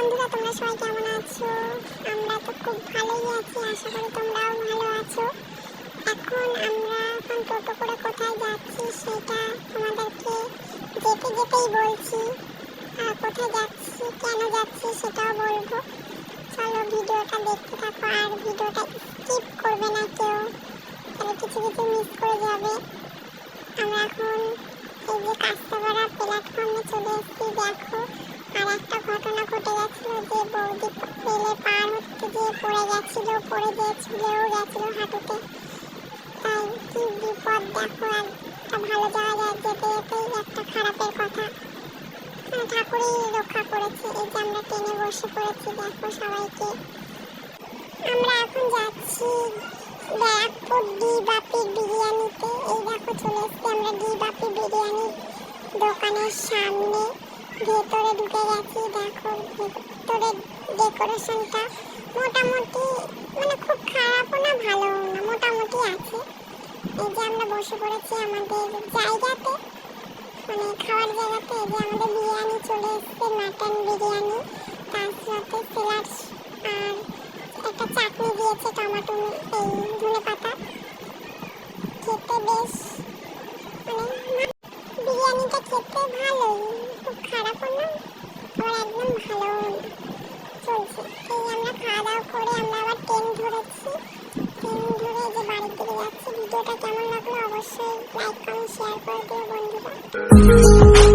বন্ধুরা, তোমরা সবাই কেমন আছো? আমরা তো খুব ভালোই আছি, আশা করি তোমরাও ভালো আছো। এখন আমরা এখন টোটো করে কোথায় যাচ্ছি সেটা তোমাদেরকে যেতে যেতেই বলছি। কোথায় যাচ্ছি, কেন যাচ্ছি সেটাও বলব। চলো ভিডিওটা দেখতে থাকো, আর ভিডিওটা স্কিপ করবে না কেউ। তাহলে কিছু কিছু মিস করে যাবে। আমরা এখন এই যে কাস্তাপাড়া প্ল্যাটফর্মে চলে এসেছি দেখো আর একটা ঘটনা ঘটে গেছিল বৌদি পেলে পার হতে গিয়ে পড়ে গেছিল, পড়ে গিয়ে ঝুলেও গেছিল হাঁটুতে। তাই কি বিপদ দেখো একটা ভালো জায়গায় যেতে যেতেই একটা খারাপের কথা। ঠাকুরই রক্ষা করেছে, এই যে আমরা ট্রেনে বসে পড়েছি, দেখো সবাইকে। আমরা এখন যাচ্ছি ব্যারাকপুর ডি বাপি বিরিয়ানিতে। এই দেখো চলে এসছি আমরা ডি বাপি বিরিয়ানি দোকানের সামনে। ভেতরে ঢুকে গেছি, দেখো ভেতরে ডেকোরেশনটা মোটামুটি মানে খুব খারাপও না, ভালোও না, মোটামুটি আছে। এই যে আমরা বসে পড়েছি আমাদের জায়গাতে মানে খাওয়ার জায়গাতে, এই যে আমাদের বিরিয়ানি চলে এসছে মাটন বিরিয়ানি, তার সাথে স্যালাড আর একটা চাটনি দিয়েছে টমেটো এই ধনে পাতা। খেতে বেশ মানে বিরিয়ানিটা খেতে ভালোই, খুব খারাপও না আবার একদম ভালোও না। চলছে। এই আমরা খাওয়া দাওয়া করে আমরা আবার ট্রেন ধরেছি। ট্রেন ধরে যে বাড়ির দিকে যাচ্ছি। ভিডিওটা কেমন লাগল অবশ্যই লাইক কমেন্ট শেয়ার করে দিও বন্ধুরা।